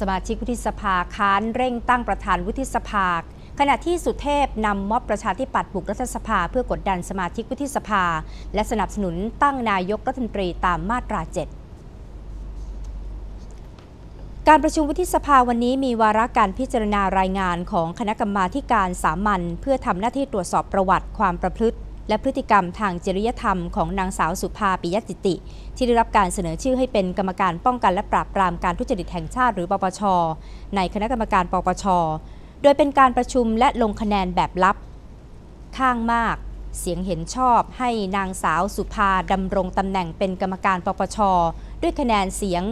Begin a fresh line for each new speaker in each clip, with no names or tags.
สมาชิกวุฒิสภาค้านเร่งตั้งประธานวุฒิสภา ขณะที่สุเทพนำม็อบประชาธิปัตย์บุกรัฐสภา เพื่อกดดันสมาชิกวุฒิสภา และสนับสนุนตั้งนายกรัฐมนตรีตามมาตรา 7การประชุมวุฒิสภาวันนี้มีวาระการพิจารณารายงานของคณะกรรมาการสามัญเพื่อทำหน้าที่ตรวจสอบประวัติความประพฤติ และพฤติกรรมทางจริยธรรมของนางสาวสุภาปิยจิติ ที่ได้รับการเสนอชื่อให้เป็นกรรมการป้องกันและปราบปรามการทุจริตแห่งชาติหรือปปช ในคณะกรรมการปปช โดยเป็นการประชุมและลงคะแนนแบบลับ ข้างมาก เสียงเห็นชอบให้นางสาวสุภาดำรงตำแหน่งเป็นกรรมการปปช ด้วยคะแนนเสียง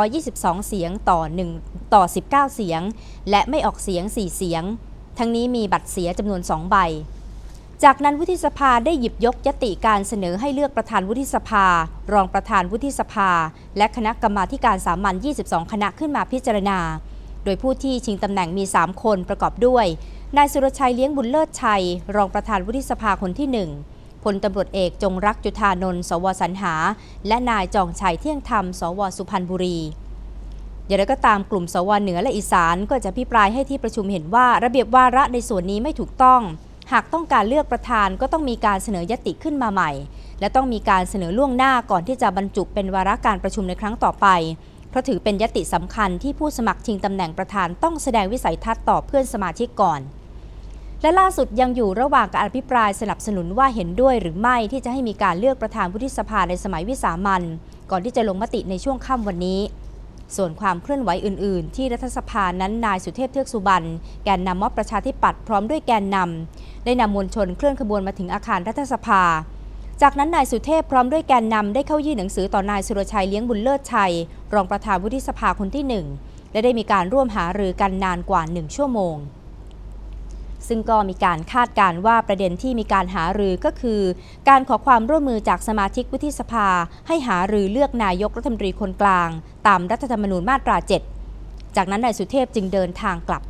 122 เสียงต่อ1ต่อ 19 เสียง และไม่ออกเสียง 4 เสียง ทั้งนี้มีบัตรเสียจำนวน 2 ใบ จากนั้นวุฒิสภาได้หยิบยกยติการเสนอให้เลือกประธานวุฒิสภา รองประธานวุฒิสภา และคณะกรรมาการสามัญ 22 คณะขึ้นมาพิจารณา โดยผู้ที่ชิงตำแหน่งมี 3 คนประกอบด้วย นายสุรชัยเลี้ยงบุญเลิศชัย รองประธานวุฒิสภาคนที่ 1พลตำรวจเอกจงรักจุธานนท์สวสรรหา และนายจองชัยเที่ยงธรรม สวสุพรรณบุรีอย่างไรก็ตามกลุ่มสวเหนือและอีสานก็จะพิปรายให้ที่ประชุมเห็นว่าระเบียบวาระในส่วนนี้ไม่ถูกต้อง หากต้องการเลือกประธานก็ต้องมีการเสนอยติขึ้นมาใหม่ และต้องมีการเสนอล่วงหน้าก่อนที่จะบรรจุเป็นวาระการประชุมในครั้งต่อไป เพราะถือเป็นยติสำคัญที่ผู้สมัครชิงตำแหน่งประธานต้องแสดงวิสัยทัศน์ต่อเพื่อนสมาชิกก่อน และล่าสุดยังอยู่ระหว่างการอภิปรายสนับสนุนว่าเห็นด้วยหรือไม่ที่จะให้มีการเลือกประธานวุฒิสภาในสมัยวิสามันก่อนที่จะลงมติในช่วงค่ำวันนี้ส่วนความเคลื่อนไหวอื่น ๆ ที่รัฐสภานั้นนายสุเทพเทือกสุบรรณแกนนำม็อบประชาธิปัตย์พร้อมด้วยแกนนำ ได้นำมวลชนเคลื่อนขบวนมาถึงอาคารรัฐสภา จากนั้นนายสุเทพพร้อมด้วยแกนนำได้เข้ายื่นหนังสือต่อนายสุรชัยเลี้ยงบุญเลิศชัย รองประธานวุฒิสภาคนที่หนึ่งและได้มีการร่วมหารือกันนานกว่าหนึ่งชั่วโมงซึ่งก็มีการคาดการณ์ว่าประเด็นที่มีการหารือก็คือ การขอความร่วมมือจากสมาชิกวุฒิสภา ให้หารือเลือกนายกรัฐมนตรีคนกลาง ตามรัฐธรรมนูญมาตรา 7 จากนั้นนายสุเทพจึงเดินทางกลับ